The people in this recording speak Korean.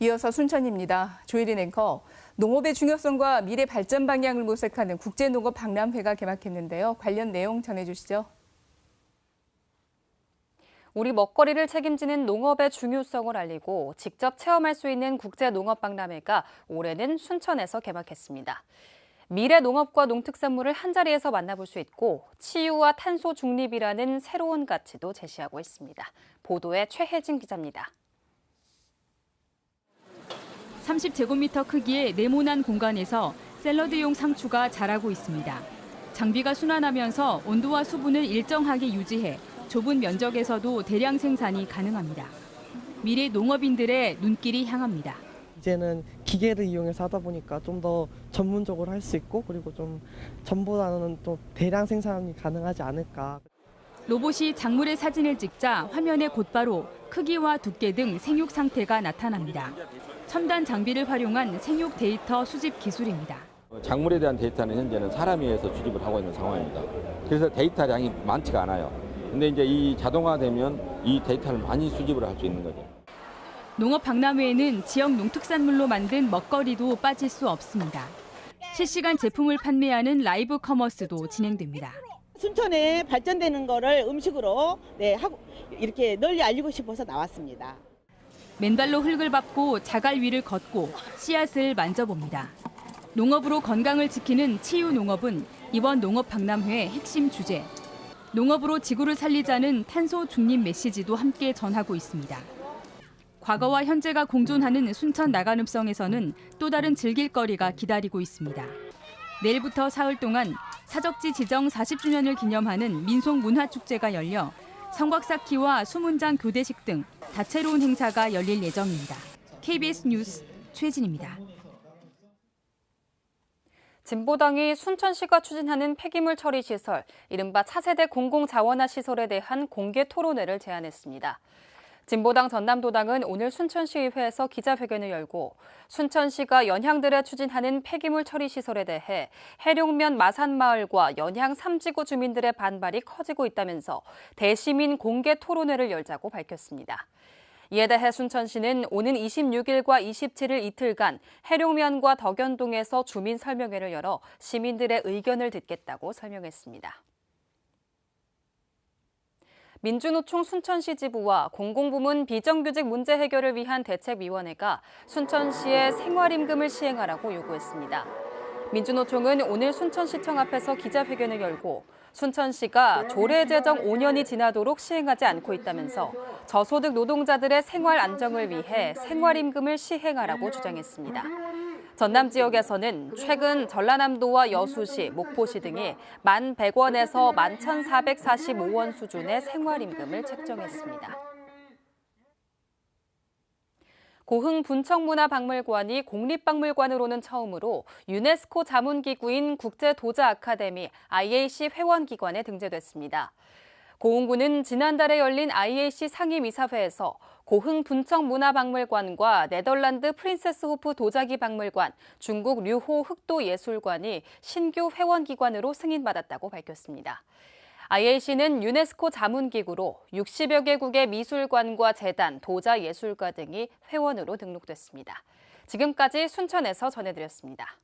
이어서 순천입니다. 조일인 앵커. 농업의 중요성과 미래 발전 방향을 모색하는 국제농업 박람회가 개막했는데요. 관련 내용 전해주시죠. 우리 먹거리를 책임지는 농업의 중요성을 알리고 직접 체험할 수 있는 국제농업박람회가 올해는 순천에서 개막했습니다. 미래 농업과 농특산물을 한자리에서 만나볼 수 있고 치유와 탄소 중립이라는 새로운 가치도 제시하고 있습니다. 보도에 최혜진 기자입니다. 30제곱미터 크기의 네모난 공간에서 샐러드용 상추가 자라고 있습니다. 장비가 순환하면서 온도와 수분을 일정하게 유지해 좁은 면적에서도 대량 생산이 가능합니다. 미래 농업인들의 눈길이 향합니다. 이제는 기계를 이용해서 하다 보니까 좀 더 전문적으로 할 수 있고 그리고 좀 전보다는 또 대량 생산이 가능하지 않을까. 로봇이 작물의 사진을 찍자 화면에 곧바로 크기와 두께 등 생육 상태가 나타납니다. 첨단 장비를 활용한 생육 데이터 수집 기술입니다. 작물에 대한 데이터는 현재는 사람에 의해서 수집을 하고 있는 상황입니다. 그래서 데이터량이 많지가 않아요. 근데 이제 이 자동화되면 이 데이터를 많이 수집을 할 수 있는 거죠. 농업 박람회에는 지역 농특산물로 만든 먹거리도 빠질 수 없습니다. 실시간 제품을 판매하는 라이브 커머스도 진행됩니다. 순천에 발전되는 거를 음식으로 네, 하고 이렇게 널리 알리고 싶어서 나왔습니다. 맨발로 흙을 밟고 자갈 위를 걷고 씨앗을 만져봅니다. 농업으로 건강을 지키는 치유 농업은 이번 농업 박람회의 핵심 주제. 농업으로 지구를 살리자는 탄소 중립 메시지도 함께 전하고 있습니다. 과거와 현재가 공존하는 순천 나간읍성에서는 또 다른 즐길 거리가 기다리고 있습니다. 내일부터 사흘 동안 사적지 지정 40주년을 기념하는 민속 문화축제가 열려 성곽 쌓기와 수문장 교대식 등 다채로운 행사가 열릴 예정입니다. KBS 뉴스 최진입니다. 진보당이 순천시가 추진하는 폐기물 처리 시설, 이른바 차세대 공공자원화 시설에 대한 공개 토론회를 제안했습니다. 진보당 전남도당은 오늘 순천시의회에서 기자회견을 열고 순천시가 연향들에 추진하는 폐기물 처리 시설에 대해 해룡면 마산마을과 연향 3지구 주민들의 반발이 커지고 있다면서 대시민 공개 토론회를 열자고 밝혔습니다. 이에 대해 순천시는 오는 26일과 27일 이틀간 해룡면과 덕연동에서 주민 설명회를 열어 시민들의 의견을 듣겠다고 설명했습니다. 민주노총 순천시 지부와 공공부문 비정규직 문제 해결을 위한 대책위원회가 순천시에 생활임금을 시행하라고 요구했습니다. 민주노총은 오늘 순천시청 앞에서 기자회견을 열고 순천시가 조례 제정 5년이 지나도록 시행하지 않고 있다면서 저소득 노동자들의 생활 안정을 위해 생활임금을 시행하라고 주장했습니다. 전남 지역에서는 최근 전라남도와 여수시, 목포시 등이 만 100원에서 만 1,445원 수준의 생활임금을 책정했습니다. 고흥 분청문화박물관이 국립박물관으로는 처음으로 유네스코 자문기구인 국제도자 아카데미 IAC 회원기관에 등재됐습니다. 고흥구는 지난달에 열린 IAC 상임이사회에서 고흥 분청문화박물관과 네덜란드 프린세스호프 도자기 박물관, 중국 류호 흑도예술관이 신규 회원기관으로 승인받았다고 밝혔습니다. IAC는 유네스코 자문기구로 60여 개국의 미술관과 재단, 도자예술가 등이 회원으로 등록됐습니다. 지금까지 순천에서 전해드렸습니다.